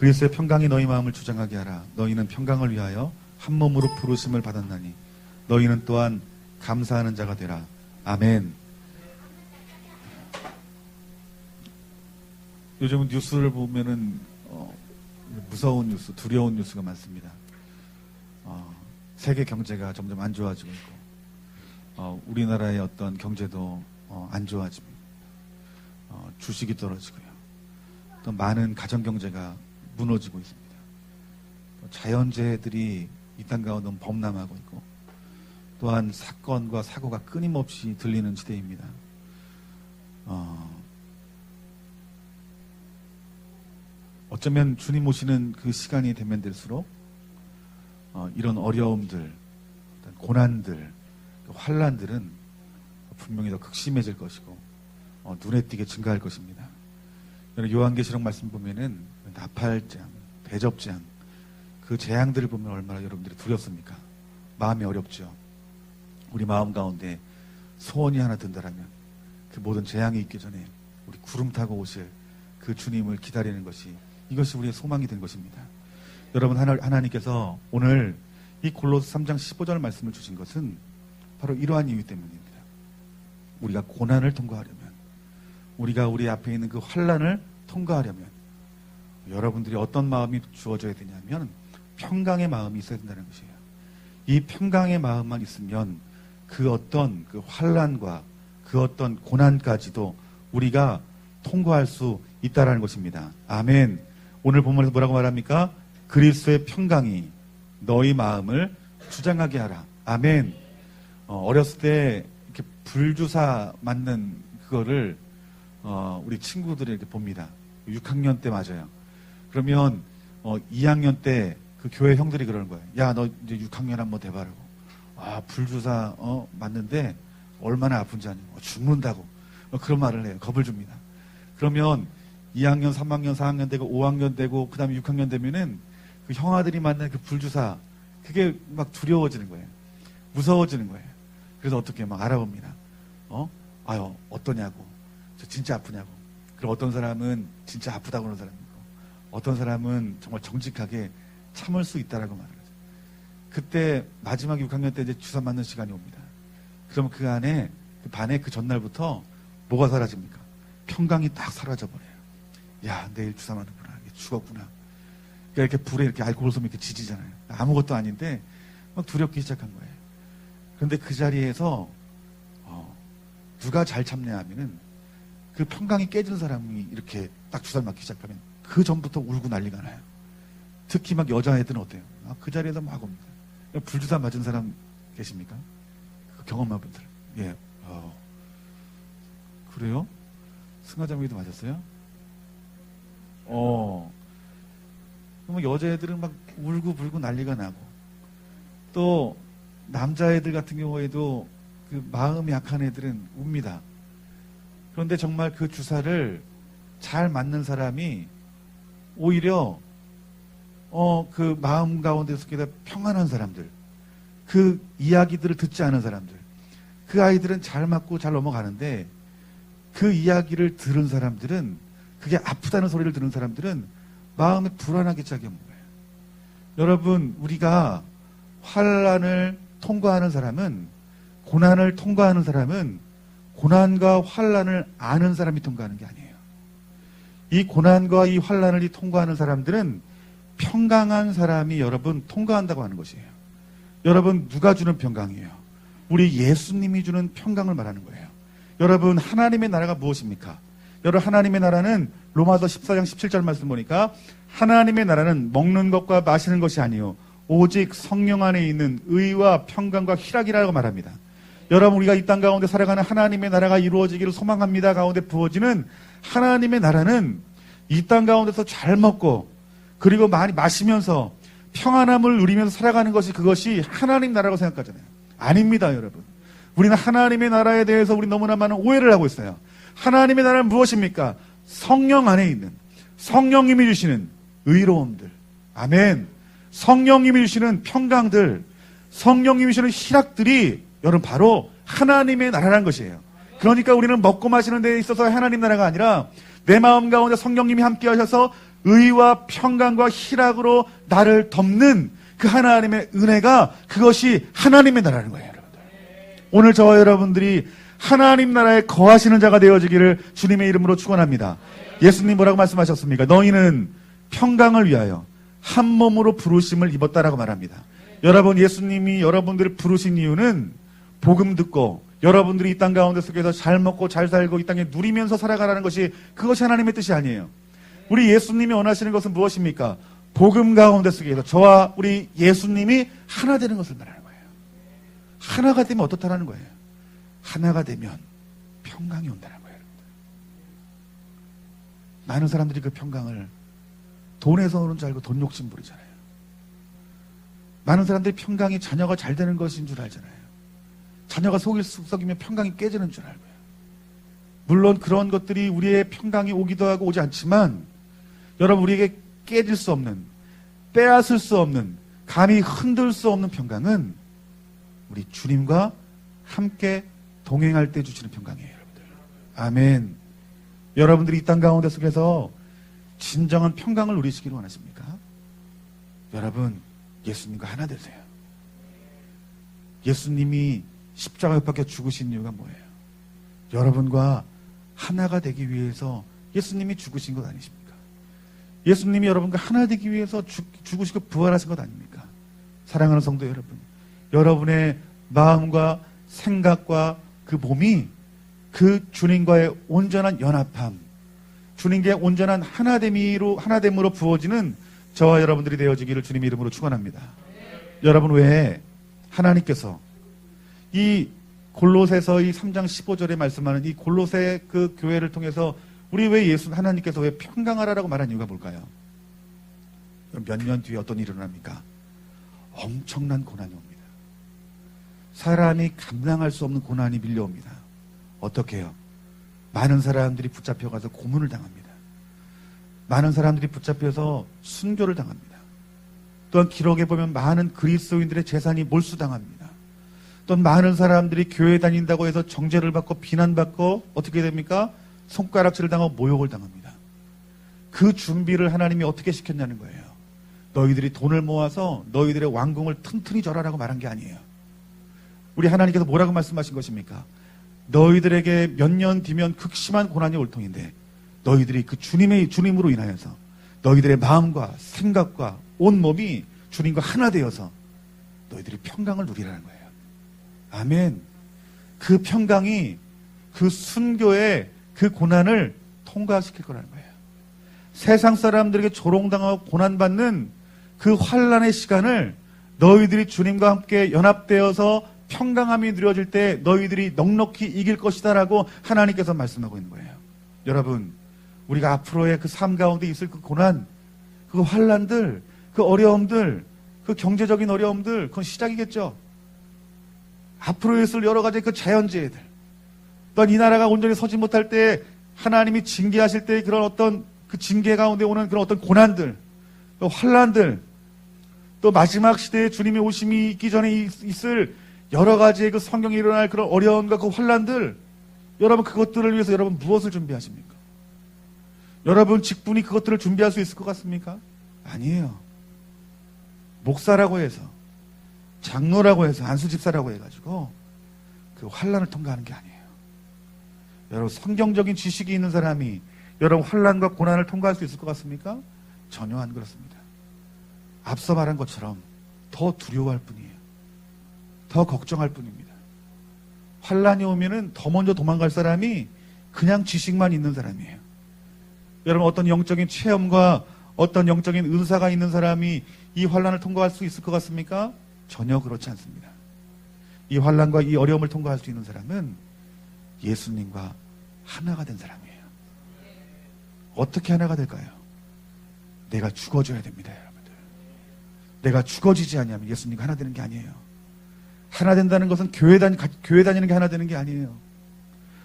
그리스의 평강이 너희 마음을 주장하게 하라. 너희는 평강을 위하여 한 몸으로 부르심을 받았나니 너희는 또한 감사하는 자가 되라. 아멘. 요즘 뉴스를 보면은 어, 무서운 뉴스, 두려운 뉴스가 많습니다. 어, 세계 경제가 점점 안 좋아지고 있고, 어, 우리나라의 어떤 경제도 어, 안 좋아지고, 어, 주식이 떨어지고요. 또 많은 가정 경제가 무너지고 있습니다. 또 자연재해들이 이 땅 가운데 범람하고 있고, 또한 사건과 사고가 끊임없이 들리는 시대입니다. 어, 어쩌면 주님 오시는 그 시간이 되면 될수록 어, 이런 어려움들, 고난들, 그 환란들은 분명히 더 극심해질 것이고 어, 눈에 띄게 증가할 것입니다. 요한계시록 말씀 보면은 나팔장, 대접장 그 재앙들을 보면 얼마나 여러분들이 두렵습니까? 마음이 어렵죠. 우리 마음 가운데 소원이 하나 든다라면 그 모든 재앙이 있기 전에 우리 구름 타고 오실 그 주님을 기다리는 것이 이것이 우리의 소망이 된 것입니다. 여러분 하나, 하나님께서 오늘 이 골로스 3장 15절 말씀을 주신 것은 바로 이러한 이유 때문입니다. 우리가 고난을 통과하려면 우리가 우리 앞에 있는 그 환란을 통과하려면 여러분들이 어떤 마음이 주어져야 되냐면 평강의 마음이 있어야 된다는 것이에요. 이 평강의 마음만 있으면 그 어떤 그 환란과 그 어떤 고난까지도 우리가 통과할 수 있다라는 것입니다. 아멘. 오늘 본문에서 뭐라고 말합니까? 그리스도의 평강이 너희 마음을 주장하게 하라. 아멘. 어, 렸을때 이렇게 불주사 맞는 그거를 어, 우리 친구들이 이렇게 봅니다. 6학년 때 맞아요. 그러면 어, 2학년 때 그 교회 형들이 그러는 거예요. 야, 너 이제 6학년 한번 돼봐라고. 아, 불주사 어, 맞는데 얼마나 아픈지 아니 어, 죽는다고. 어, 그런 말을 해요. 겁을 줍니다. 그러면 2학년, 3학년, 4학년 되고 5학년 되고 그다음에 6학년 되면은 그 형아들이 맞는 그 불주사 그게 막 두려워지는 거예요. 무서워지는 거예요. 그래서 어떻게 막 알아봅니다. 어? 아유, 어떠냐고. 저 진짜 아프냐고. 그럼 어떤 사람은 진짜 아프다고 사람이 있고 어떤 사람은 정말 정직하게 참을 수 있다라고 말을 하죠. 그때 마지막 6학년 때 이제 주사 맞는 시간이 옵니다. 그럼 그 안에 그 반에 그 전날부터 뭐가 사라집니까? 평강이 딱 사라져 버려요. 야, 내일 주사 맞는구나. 죽었구나. 그러니까 이렇게 불에 이렇게 알코올 솜이 이렇게 지지잖아요. 아무것도 아닌데 막 두렵기 시작한 거예요. 그런데 그 자리에서 어, 누가 잘 참냐 하면은 그 평강이 깨진 사람이 이렇게 딱 주사를 맞기 시작하면 그 전부터 울고 난리가 나요. 특히 막 여자애들은 어때요? 아, 그 자리에서 막 옵니다. 불주사 맞은 사람 계십니까? 그 경험한 분들. 예. 어. 그래요? 승하자매도 맞았어요? 어. 그러면 여자애들은 막 울고 불고 난리가 나고 또 남자애들 같은 경우에도 그 마음이 약한 애들은 웁니다. 그런데 정말 그 주사를 잘 맞는 사람이 오히려 어 그 마음 가운데서 평안한 사람들 그 이야기들을 듣지 않은 사람들 그 아이들은 잘 맞고 잘 넘어가는데 그 이야기를 들은 사람들은 그게 아프다는 소리를 들은 사람들은 마음에 불안하기 시작한 거예요. 여러분 우리가 환란을 통과하는 사람은 고난을 통과하는 사람은 고난과 환란을 아는 사람이 통과하는 게 아니에요. 이 고난과 이 환란을 통과하는 사람들은 평강한 사람이 여러분 통과한다고 하는 것이에요. 여러분 누가 주는 평강이에요? 우리 예수님이 주는 평강을 말하는 거예요. 여러분 하나님의 나라가 무엇입니까? 여러분 하나님의 나라는 로마서 14장 17절 말씀 보니까 하나님의 나라는 먹는 것과 마시는 것이 아니요 오직 성령 안에 있는 의와 평강과 희락이라고 말합니다. 여러분 우리가 이 땅 가운데 살아가는 하나님의 나라가 이루어지기를 소망합니다 가운데 부어지는 하나님의 나라는 이 땅 가운데서 잘 먹고 그리고 많이 마시면서 평안함을 누리면서 살아가는 것이 그것이 하나님 나라라고 생각하잖아요. 아닙니다, 여러분. 우리는 하나님의 나라에 대해서 우리 너무나 많은 오해를 하고 있어요. 하나님의 나라는 무엇입니까? 성령 안에 있는 성령님이 주시는 의로움들. 아멘. 성령님이 주시는 평강들, 성령님이 주시는 희락들이 여러분 바로 하나님의 나라라는 것이에요. 그러니까 우리는 먹고 마시는 데 있어서 하나님 나라가 아니라 내 마음 가운데 성령님이 함께 하셔서 의와 평강과 희락으로 나를 덮는 그 하나님의 은혜가 그것이 하나님의 나라는 거예요, 여러분들. 오늘 저와 여러분들이 하나님 나라에 거하시는 자가 되어지기를 주님의 이름으로 축원합니다. 예수님 뭐라고 말씀하셨습니까? 너희는 평강을 위하여 한 몸으로 부르심을 입었다라고 말합니다. 여러분 예수님이 여러분들을 부르신 이유는 복음 듣고 여러분들이 이 땅 가운데 속에서 잘 먹고 잘 살고 이 땅에 누리면서 살아가라는 것이 그것이 하나님의 뜻이 아니에요. 우리 예수님이 원하시는 것은 무엇입니까? 복음 가운데 속에서 저와 우리 예수님이 하나 되는 것을 말하는 거예요. 하나가 되면 어떻다라는 거예요. 하나가 되면 평강이 온다는 거예요. 여러분들. 많은 사람들이 그 평강을 돈에서 오는 줄 알고 돈 욕심 부리잖아요. 많은 사람들이 평강이 자녀가 잘 되는 것인 줄 알잖아요. 자녀가 속일 썩이면 평강이 깨지는 줄 알고요. 물론 그런 것들이 우리의 평강이 오기도 하고 오지 않지만 여러분 우리에게 깨질 수 없는 빼앗을 수 없는 감히 흔들 수 없는 평강은 우리 주님과 함께 동행할 때 주시는 평강이에요, 여러분들. 아멘. 여러분들이 이 땅 가운데 속에서 진정한 평강을 누리시기를 원하십니까? 여러분, 예수님과 하나 되세요. 예수님이 십자가에 박혀 죽으신 이유가 뭐예요? 여러분과 하나가 되기 위해서 예수님이 죽으신 것 아니십니까? 예수님이 여러분과 하나 되기 위해서 죽, 죽으시고 부활하신 것 아닙니까? 사랑하는 성도 여러분, 여러분의 마음과 생각과 그 몸이 그 주님과의 온전한 연합함, 주님과의 온전한 하나됨으로 하나됨으로 부어지는 저와 여러분들이 되어지기를 주님 이름으로 축원합니다. 여러분 왜 하나님께서 이 골로새서 이 3장 15절에 말씀하는 이 골로새 그 교회를 통해서 우리 왜 예수 하나님께서 왜 평강하라라고 말한 이유가 뭘까요? 몇 년 뒤에 어떤 일이 일어납니까? 엄청난 고난이 옵니다. 사람이 감당할 수 없는 고난이 밀려옵니다. 어떻게 해요? 많은 사람들이 붙잡혀가서 고문을 당합니다. 많은 사람들이 붙잡혀서 순교를 당합니다. 또한 기록에 보면 많은 그리스도인들의 재산이 몰수당합니다. 또한 많은 사람들이 교회 다닌다고 해서 정죄를 받고 비난받고 어떻게 됩니까? 손가락질을 당하고 모욕을 당합니다. 그 준비를 하나님이 어떻게 시켰냐는 거예요. 너희들이 돈을 모아서 너희들의 왕궁을 튼튼히 절하라고 말한 게 아니에요. 우리 하나님께서 뭐라고 말씀하신 것입니까? 너희들에게 몇 년 뒤면 극심한 고난이 올 통인데 너희들이 그 주님의 주님으로 인하여서 너희들의 마음과 생각과 온 몸이 주님과 하나 되어서 너희들이 평강을 누리라는 거예요. 아멘. 그 평강이 그 순교의 그 고난을 통과시킬 거라는 거예요. 세상 사람들에게 조롱당하고 고난받는 그 환란의 시간을 너희들이 주님과 함께 연합되어서 평강함이 누려질 때 너희들이 넉넉히 이길 것이다라고 하나님께서 말씀하고 있는 거예요. 여러분, 우리가 앞으로의 그 삶 가운데 있을 그 고난, 그 환란들, 그 어려움들, 그 경제적인 어려움들, 그건 시작이겠죠. 앞으로 있을 여러 가지 그 자연재해들, 또한 이 나라가 온전히 서지 못할 때 하나님이 징계하실 때 그런 어떤 그 징계 가운데 오는 그런 어떤 고난들, 또 환란들, 또 마지막 시대에 주님의 오심이 있기 전에 있을 여러 가지의 그 성경에 일어날 그런 어려움과 그 환란들, 여러분 그것들을 위해서 여러분 무엇을 준비하십니까? 여러분 직분이 그것들을 준비할 수 있을 것 같습니까? 아니에요. 목사라고 해서 장로라고 해서 안수집사라고 해가지고 그 환란을 통과하는 게 아니에요. 여러분 성경적인 지식이 있는 사람이 여러분 환란과 고난을 통과할 수 있을 것 같습니까? 전혀 안 그렇습니다. 앞서 말한 것처럼 더 두려워할 뿐이에요. 더 걱정할 뿐입니다. 환란이 오면은 더 먼저 도망갈 사람이 그냥 지식만 있는 사람이에요. 여러분 어떤 영적인 체험과 어떤 영적인 은사가 있는 사람이 이 환란을 통과할 수 있을 것 같습니까? 전혀 그렇지 않습니다. 이 환란과 이 어려움을 통과할 수 있는 사람은 예수님과 하나가 된 사람이에요. 어떻게 하나가 될까요? 내가 죽어줘야 됩니다, 여러분들. 내가 죽어지지 않으면 예수님과 하나 되는 게 아니에요. 하나 된다는 것은 교회 다니, 교회 다니는 게 하나 되는 게 아니에요.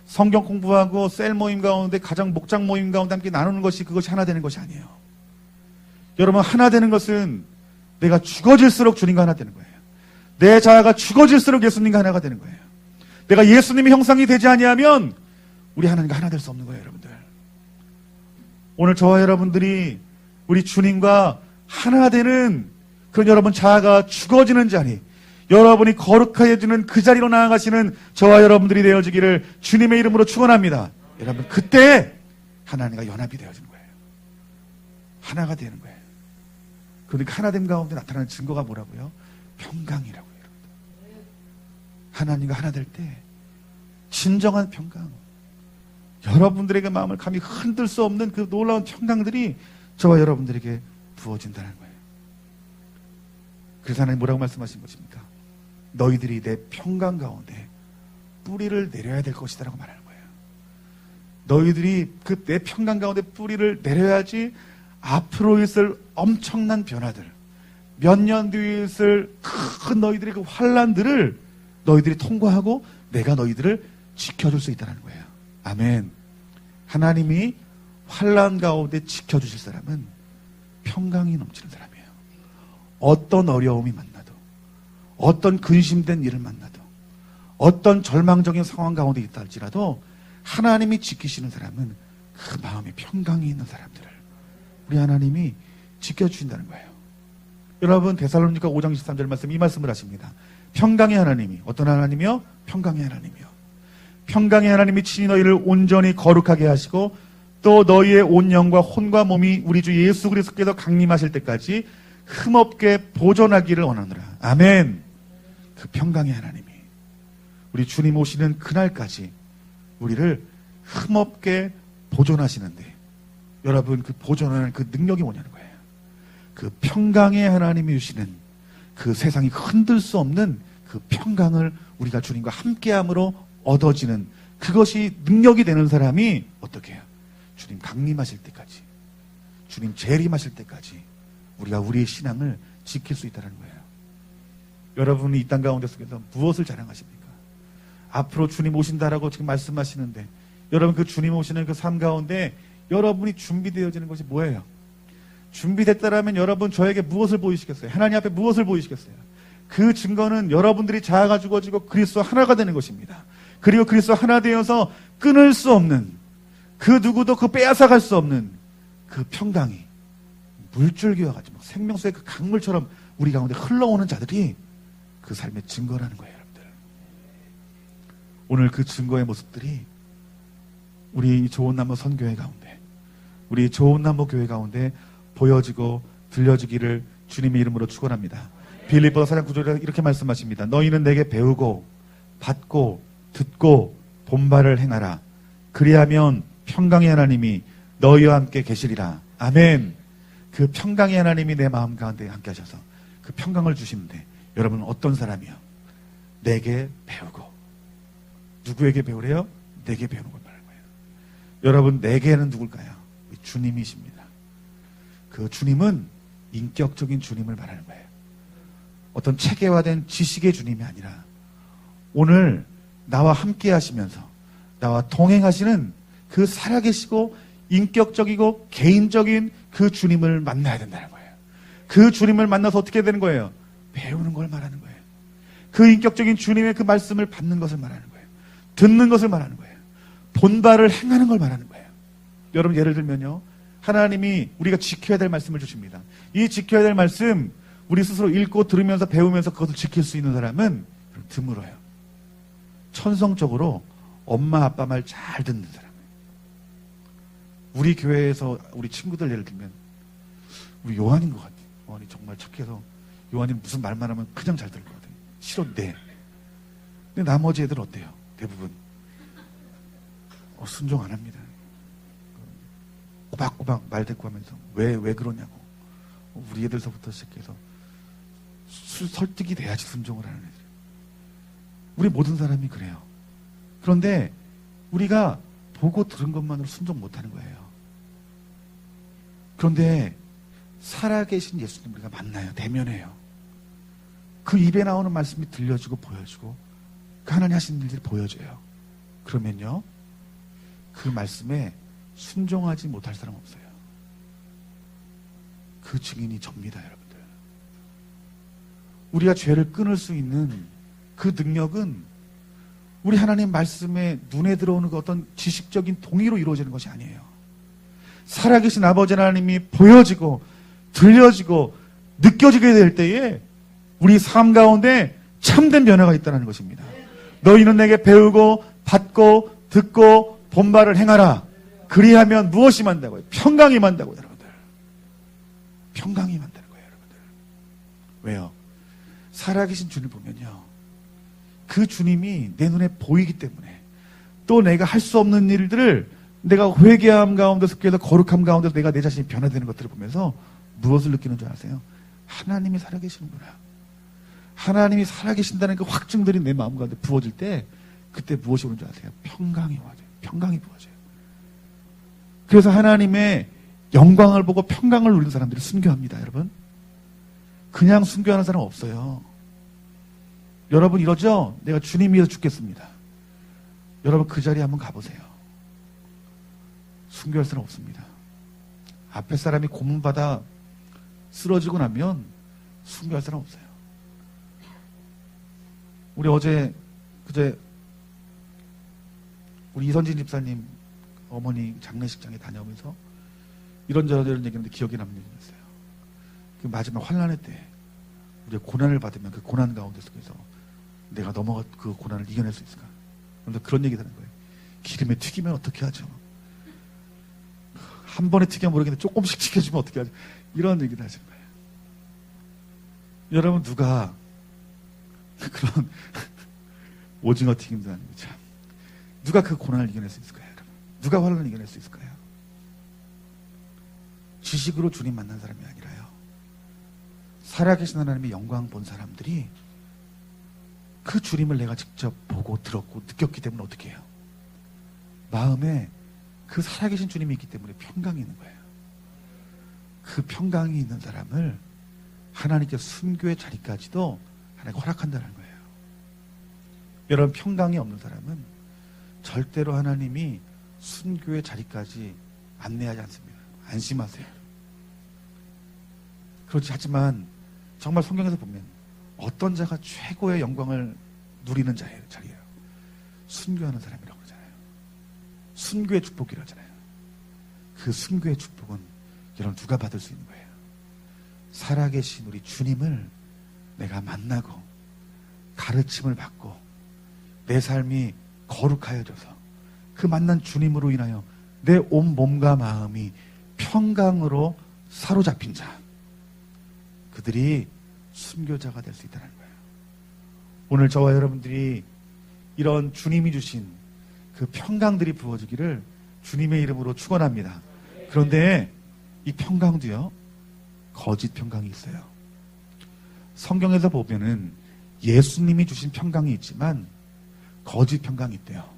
성경 공부하고 셀 모임 가운데 가장 목장 모임 가운데 함께 나누는 것이 그것이 하나 되는 것이 아니에요. 여러분 하나 되는 것은 내가 죽어질수록 주님과 하나 되는 거예요. 내 자아가 죽어질수록 예수님과 하나가 되는 거예요. 내가 예수님의 형상이 되지 아니하면 우리 하나님과 하나 될 수 없는 거예요, 여러분들. 오늘 저와 여러분들이 우리 주님과 하나 되는 그런 여러분 자아가 죽어지는 자리, 여러분이 거룩해지는 그 자리로 나아가시는 저와 여러분들이 되어지기를 주님의 이름으로 축원합니다. 여러분 그때 하나님과 연합이 되어지는 거예요. 하나가 되는 거예요. 그러니까 하나됨 가운데 나타나는 증거가 뭐라고요? 평강이라고요. 여러분들. 하나님과 하나 될 때 진정한 평강. 여러분들에게 마음을 감히 흔들 수 없는 그 놀라운 평강들이 저와 여러분들에게 부어진다는 거예요. 그래서 하나님 뭐라고 말씀하신 것입니까? 너희들이 내 평강 가운데 뿌리를 내려야 될 것이다라고 말하는 거예요. 너희들이 그 내 평강 가운데 뿌리를 내려야지 앞으로 있을 엄청난 변화들, 몇 년 뒤에 있을 큰 너희들의 그 환란들을 너희들이 통과하고 내가 너희들을 지켜줄 수 있다는 거예요. 아멘. 하나님이 환란 가운데 지켜주실 사람은 평강이 넘치는 사람이에요. 어떤 어려움이 만나도, 어떤 근심된 일을 만나도, 어떤 절망적인 상황 가운데 있다 할지라도 하나님이 지키시는 사람은 그 마음에 평강이 있는 사람들을 우리 하나님이 지켜주신다는 거예요. 여러분 데살로니가 5장 13절 말씀 이 말씀을 하십니다. 평강의 하나님이 어떤 하나님이요? 평강의 하나님이요. 평강의 하나님이 친히 너희를 온전히 거룩하게 하시고 또 너희의 온 영과 혼과 몸이 우리 주 예수 그리스도께서 강림하실 때까지 흠없게 보존하기를 원하노라. 아멘. 그 평강의 하나님이 우리 주님 오시는 그날까지 우리를 흠없게 보존하시는데 여러분 그 보존하는 그 능력이 뭐냐는 거예요. 그 평강의 하나님이 주시는 그 세상이 흔들 수 없는 그 평강을 우리가 주님과 함께함으로 얻어지는 그것이 능력이 되는 사람이 어떻게 해요? 주님 강림하실 때까지 주님 재림하실 때까지 우리가 우리의 신앙을 지킬 수 있다는 거예요. 여러분이 이 땅 가운데 속에서 무엇을 자랑하십니까? 앞으로 주님 오신다라고 지금 말씀하시는데 여러분 그 주님 오시는 그 삶 가운데 여러분이 준비되어지는 것이 뭐예요? 준비됐다라면 여러분 저에게 무엇을 보이시겠어요? 하나님 앞에 무엇을 보이시겠어요? 그 증거는 여러분들이 자아가 죽어지고 그리스도 하나가 되는 것입니다. 그리고 그리스도 하나 되어서 끊을 수 없는 그 누구도 그 빼앗아갈 수 없는 그 평강이 물줄기와 같이 막 생명수의 그 강물처럼 우리 가운데 흘러오는 자들이 그 삶의 증거라는 거예요, 여러분들. 오늘 그 증거의 모습들이 우리 좋은 나무 선교회 가운데, 우리 좋은 나무 교회 가운데 보여지고 들려지기를 주님의 이름으로 축원합니다. 빌립보 사장 구절에 이렇게 말씀하십니다. 너희는 내게 배우고 받고 듣고 본바를 행하라. 그리하면 평강의 하나님이 너희와 함께 계시리라. 아멘. 그 평강의 하나님이 내 마음 가운데 함께 하셔서 그 평강을 주시는데 여러분은 어떤 사람이요? 내게 배우고 누구에게 배우래요? 내게 배우는 걸 말하는 거예요. 여러분 내게는 누굴까요? 주님이십니다. 그 주님은 인격적인 주님을 말하는 거예요. 어떤 체계화된 지식의 주님이 아니라 오늘 나와 함께 하시면서 나와 동행하시는 그 살아계시고 인격적이고 개인적인 그 주님을 만나야 된다는 거예요. 그 주님을 만나서 어떻게 되는 거예요? 배우는 걸 말하는 거예요. 그 인격적인 주님의 그 말씀을 받는 것을 말하는 거예요. 듣는 것을 말하는 거예요. 본바를 행하는 걸 말하는 거예요. 여러분 예를 들면요. 하나님이 우리가 지켜야 될 말씀을 주십니다. 이 지켜야 될 말씀 우리 스스로 읽고 들으면서 배우면서 그것을 지킬 수 있는 사람은 드물어요. 천성적으로 엄마 아빠 말 잘 듣는 사람. 우리 교회에서 우리 친구들 예를 들면 우리 요한인 것 같아. 요한이 정말 착해서 요한이 무슨 말만 하면 그냥 잘것 같아요. 싫었대. 근데 나머지 애들 어때요? 대부분 어, 순종 안 합니다. 꼬박꼬박 말 대꾸 하면서 왜, 왜 그러냐고. 우리 애들서부터 시작해서 수, 설득이 돼야지 순종을 하는 애들. 우리 모든 사람이 그래요. 그런데 우리가 보고 들은 것만으로 순종 못하는 거예요. 그런데 살아계신 예수님 우리가 만나요. 대면해요. 그 입에 나오는 말씀이 들려주고 보여주고 그 하나님 하시는 일들이 보여져요. 그러면요. 그 말씀에 순종하지 못할 사람 없어요. 그 증인이 접니다, 여러분들. 우리가 죄를 끊을 수 있는 그 능력은 우리 하나님 말씀에 눈에 들어오는 그 어떤 지식적인 동의로 이루어지는 것이 아니에요. 살아계신 아버지 하나님이 보여지고 들려지고 느껴지게 될 때에 우리 삶 가운데 참된 변화가 있다는 것입니다. 너희는 내게 배우고 받고 듣고 본말을 행하라. 그리하면 무엇이 만다고요? 평강이 만다고요, 여러분들. 평강이 만다는 거예요, 여러분들. 왜요? 살아계신 주님 보면요. 그 주님이 내 눈에 보이기 때문에 또 내가 할 수 없는 일들을 내가 회개함 가운데 섞여서 거룩함 가운데 내가 내 자신이 변화되는 것들을 보면서 무엇을 느끼는 줄 아세요? 하나님이 살아계시는구나. 하나님이 살아계신다는 그 확증들이 내 마음 가운데 부어질 때 그때 무엇이 오는 줄 아세요? 평강이 와요. 평강이 부어져요. 그래서 하나님의 영광을 보고 평강을 누리는 사람들이 순교합니다, 여러분. 그냥 순교하는 사람 없어요. 여러분 이러죠? 내가 주님 위해서 죽겠습니다. 여러분 그 자리에 한번 가보세요. 순교할 사람 없습니다. 앞에 사람이 고문받아 쓰러지고 나면 순교할 사람 없어요. 우리 어제 그제 우리 이선진 집사님 어머니 장례식장에 다녀오면서 이런저런 얘기했는데 기억에 남는 얘기였어요. 그 마지막 환란의 때 우리가 고난을 받으면 그 고난 가운데 속에서 내가 넘어가 그 고난을 이겨낼 수 있을까? 그런데 그런 얘기 하는 거예요. 기름에 튀기면 어떻게 하죠? 한 번에 튀겨 모르겠는데 조금씩 튀겨주면 어떻게 하죠? 이런 얘기를 하시는 거예요. 여러분 누가 그런 오징어 튀김도 아니고 참 누가 그 고난을 이겨낼 수 있을까요? 누가 환란을 이겨낼 수 있을까요? 지식으로 주님 만난 사람이 아니라요. 살아계신 하나님의 영광 본 사람들이 그 주님을 내가 직접 보고 들었고 느꼈기 때문에 어떻게 해요? 마음에 그 살아계신 주님이 있기 때문에 평강이 있는 거예요. 그 평강이 있는 사람을 하나님께 순교의 자리까지도 하나님 허락한다는 거예요. 여러분 평강이 없는 사람은 절대로 하나님이 순교의 자리까지 안내하지 않습니다. 안심하세요. 그렇지 하지만 정말 성경에서 보면 어떤 자가 최고의 영광을 누리는 자예요, 자리예요. 순교하는 사람이라고 그러잖아요. 순교의 축복이라고 하잖아요. 그 순교의 축복은 여러분 누가 받을 수 있는 거예요? 살아계신 우리 주님을 내가 만나고 가르침을 받고 내 삶이 거룩하여져서 그 만난 주님으로 인하여 내 온 몸과 마음이 평강으로 사로잡힌 자 그들이 순교자가 될 수 있다는 거예요. 오늘 저와 여러분들이 이런 주님이 주신 그 평강들이 부어지기를 주님의 이름으로 축원합니다. 그런데 이 평강도요 거짓 평강이 있어요. 성경에서 보면은 예수님이 주신 평강이 있지만 거짓 평강이 있대요.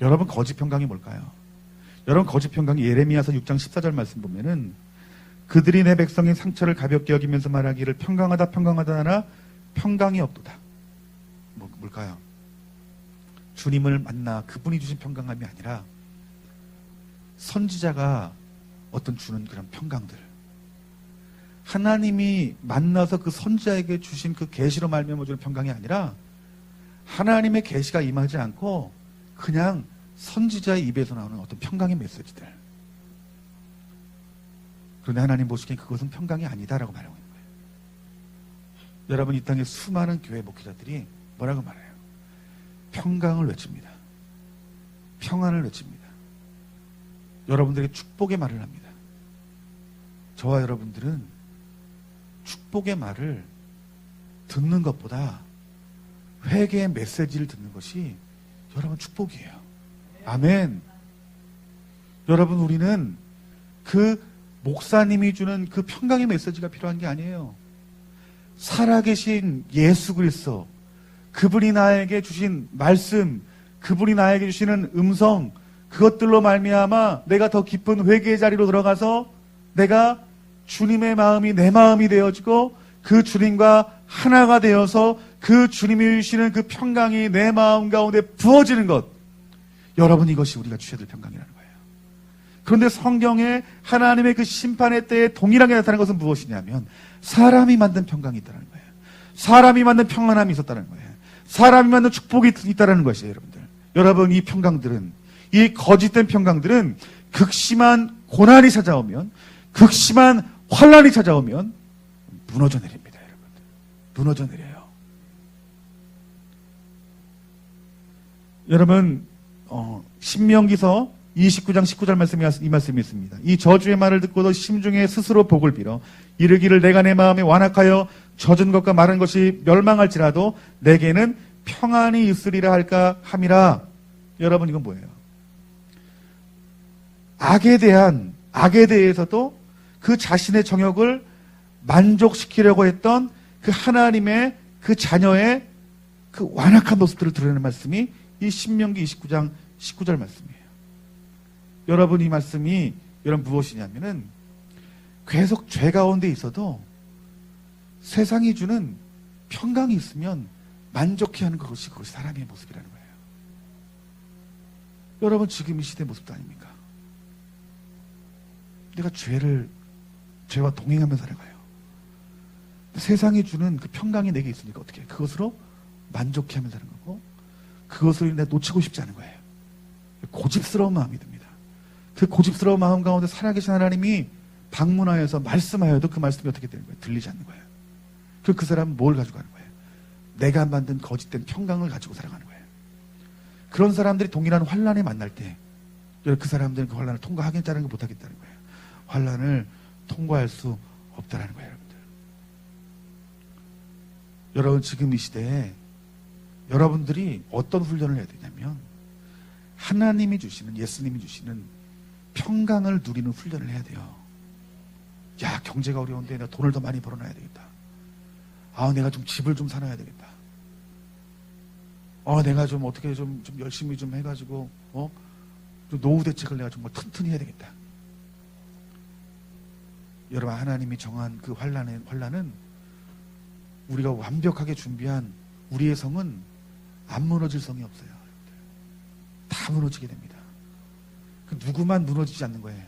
여러분 거짓 평강이 뭘까요? 여러분 거짓 평강이 예레미야서 6장 14절 말씀 보면은 그들이 내 백성의 상처를 가볍게 여기면서 말하기를 평강하다 평강하다 하나 평강이 없도다. 뭐, 뭘까요? 주님을 만나 그분이 주신 평강함이 아니라 선지자가 어떤 주는 그런 평강들. 하나님이 만나서 그 선지자에게 주신 그 계시로 말미암아 주는 평강이 아니라 하나님의 계시가 임하지 않고 그냥 선지자의 입에서 나오는 어떤 평강의 메시지들. 그런데 하나님 보시기엔 그것은 평강이 아니다라고 말하고 있는 거예요. 여러분 이 땅에 수많은 교회 목회자들이 뭐라고 말해요? 평강을 외칩니다. 평안을 외칩니다. 여러분들에게 축복의 말을 합니다. 저와 여러분들은 축복의 말을 듣는 것보다 회개의 메시지를 듣는 것이 여러분 축복이에요. 아멘. 여러분 우리는 그 목사님이 주는 그 평강의 메시지가 필요한 게 아니에요. 살아계신 예수 그리스도 그분이 나에게 주신 말씀, 그분이 나에게 주시는 음성 그것들로 말미암아 내가 더 깊은 회개의 자리로 들어가서 내가 주님의 마음이 내 마음이 되어지고 그 주님과 하나가 되어서 그 주님이 주시는 그 평강이 내 마음 가운데 부어지는 것. 여러분 이것이 우리가 주셔야 될 평강이라는 거예요. 그런데 성경에 하나님의 그 심판의 때에 동일하게 나타나는 것은 무엇이냐면 사람이 만든 평강이 있다는 거예요. 사람이 만든 평안함이 있었다는 거예요. 사람이 만든 축복이 있다는 것이에요, 여러분들. 여러분 이 평강들은 이 거짓된 평강들은 극심한 고난이 찾아오면 극심한 환란이 찾아오면 무너져 내립니다, 여러분들. 무너져 내려요. 여러분 어, 신명기서 29장 19절 말씀이 이 말씀이 있습니다. 이 저주의 말을 듣고도 심중에 스스로 복을 빌어 이르기를 내가 내 마음에 완악하여 젖은 것과 마른 것이 멸망할지라도 내게는 평안이 있으리라 할까 함이라. 여러분 이건 뭐예요? 악에 대한 악에 대해서도 그 자신의 정욕을 만족시키려고 했던 그 하나님의 그 자녀의 그 완악한 모습들을 드러내는 말씀이 이 신명기 29장 19절 말씀이에요. 여러분 이 말씀이 여러분 무엇이냐면은 계속 죄 가운데 있어도 세상이 주는 평강이 있으면 만족해 하는 것이 그것이 사람의 모습이라는 거예요. 여러분 지금 이 시대 모습도 아닙니까? 내가 죄를 죄와 동행하며 살아가요. 세상이 주는 그 평강이 내게 있으니까 어떻게 해? 그것으로 만족해하며 사는 거고 그것을 내 놓치고 싶지 않은 거예요. 고집스러운 마음이 듭니다. 그 고집스러운 마음 가운데 살아계신 하나님이 방문하여서 말씀하여도 그 말씀이 어떻게 되는 거예요? 들리지 않는 거예요. 그, 그 사람은 뭘 가지고 가는 거예요? 내가 만든 거짓된 평강을 가지고 살아가는 거예요. 그런 사람들이 동일한 환란에 만날 때, 그 사람들은 그 환란을 통과하겠다는 거 못하겠다는 거예요. 환란을 통과할 수 없다라는 거예요, 여러분들. 여러분 지금 이 시대에 여러분들이 어떤 훈련을 해야 되냐면 하나님이 주시는 예수님이 주시는 평강을 누리는 훈련을 해야 돼요. 야 경제가 어려운데 내가 돈을 더 많이 벌어놔야 되겠다. 아 내가 좀 집을 좀 사놔야 되겠다. 어 내가 좀 어떻게 좀, 좀 열심히 좀 해가지고 어좀 노후 대책을 내가 정말 튼튼히 해야 되겠다. 여러분 하나님이 정한 그 환란의 환란은 우리가 완벽하게 준비한 우리의 성은 안 무너질 성이 없어요. 다 무너지게 됩니다. 그 누구만 무너지지 않는 거예요.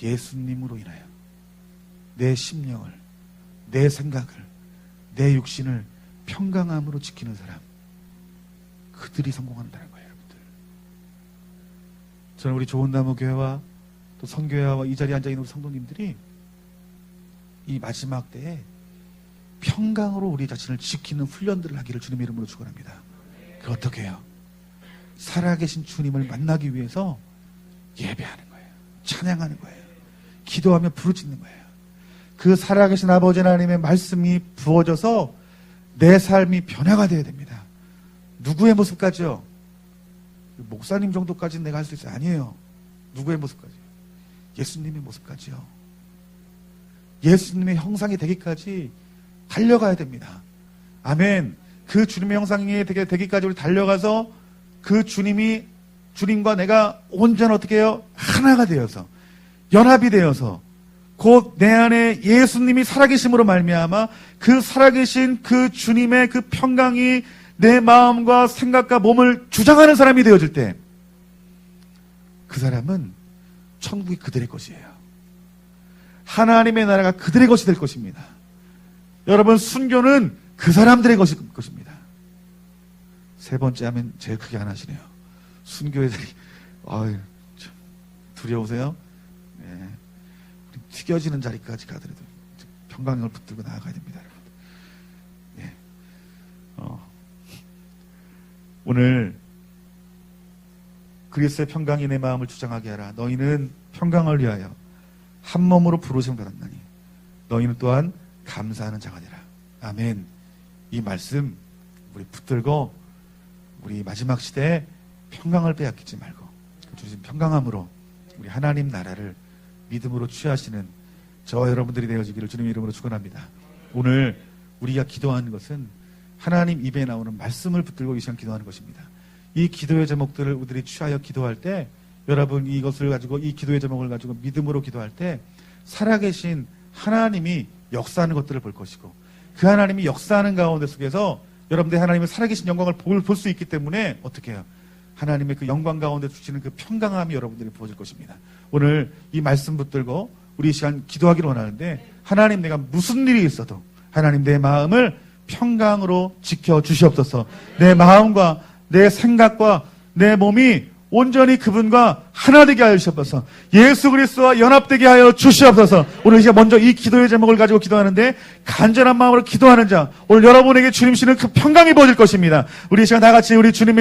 예수님으로 인하여 내 심령을, 내 생각을, 내 육신을 평강함으로 지키는 사람, 그들이 성공한다는 거예요, 여러분들. 저는 우리 좋은 나무 교회와 또 선교회와 이 자리에 앉아 있는 우리 성도님들이 이 마지막 때에 평강으로 우리 자신을 지키는 훈련들을 하기를 주님의 이름으로 축원합니다. 그 어떻게 해요? 살아계신 주님을 만나기 위해서 예배하는 거예요. 찬양하는 거예요. 기도하며 부르짖는 거예요. 그 살아계신 아버지 하나님의 말씀이 부어져서 내 삶이 변화가 되어야 됩니다. 누구의 모습까지요? 목사님 정도까지는 내가 할 수 있어요. 아니에요. 누구의 모습까지? 예수님의 모습까지요. 예수님의 형상이 되기까지 달려가야 됩니다. 아멘. 그 주님의 형상이 되게 되기까지 우리 달려가서 그 주님이 주님과 내가 온전 어떻게 해요? 하나가 되어서 연합이 되어서 곧 내 안에 예수님이 살아계심으로 말미암아 그 살아계신 그 주님의 그 평강이 내 마음과 생각과 몸을 주장하는 사람이 되어질 때 그 사람은 천국이 그들의 것이에요. 하나님의 나라가 그들의 것이 될 것입니다. 여러분 순교는 그 사람들의 것이, 것입니다. 세 번째 하면 제일 크게 안 하시네요. 순교회들이 아유 참 두려우세요? 네. 튀겨지는 자리까지 가더라도 평강을 붙들고 나아가야 됩니다, 여러분. 네. 어. 오늘 그리스의 평강이 내 마음을 주장하게 하라. 너희는 평강을 위하여 한 몸으로 부르심 받았나니 너희는 또한 감사하는 자가 되라. 아멘. 이 말씀 우리 붙들고 우리 마지막 시대에 평강을 빼앗기지 말고 주신 평강함으로 우리 하나님 나라를 믿음으로 취하시는 저와 여러분들이 되어지기를 주님 이름으로 축원합니다. 오늘 우리가 기도하는 것은 하나님 입에 나오는 말씀을 붙들고 이 시간 기도하는 것입니다. 이 기도의 제목들을 우리들이 취하여 기도할 때 여러분 이것을 가지고 이 기도의 제목을 가지고 믿음으로 기도할 때 살아계신 하나님이 역사하는 것들을 볼 것이고 그 하나님이 역사하는 가운데 속에서 여러분들이 하나님의 살아계신 영광을 볼 수 있기 때문에 어떻게 해요? 하나님의 그 영광 가운데 주시는 그 평강함이 여러분들이 부어질 것입니다. 오늘 이 말씀 붙들고 우리 이 시간 기도하기를 원하는데 하나님 내가 무슨 일이 있어도 하나님 내 마음을 평강으로 지켜 주시옵소서. 내 마음과 내 생각과 내 몸이 온전히 그분과 하나 되게 하여 주시옵소서. 예수 그리스도와 연합되게 하여 주시옵소서. 오늘 이제 먼저 이 기도의 제목을 가지고 기도하는데 간절한 마음으로 기도하는 자 오늘 여러분에게 주님 시는 그 평강이 보여질 것입니다. 우리 이 시간 다 같이 우리 주님의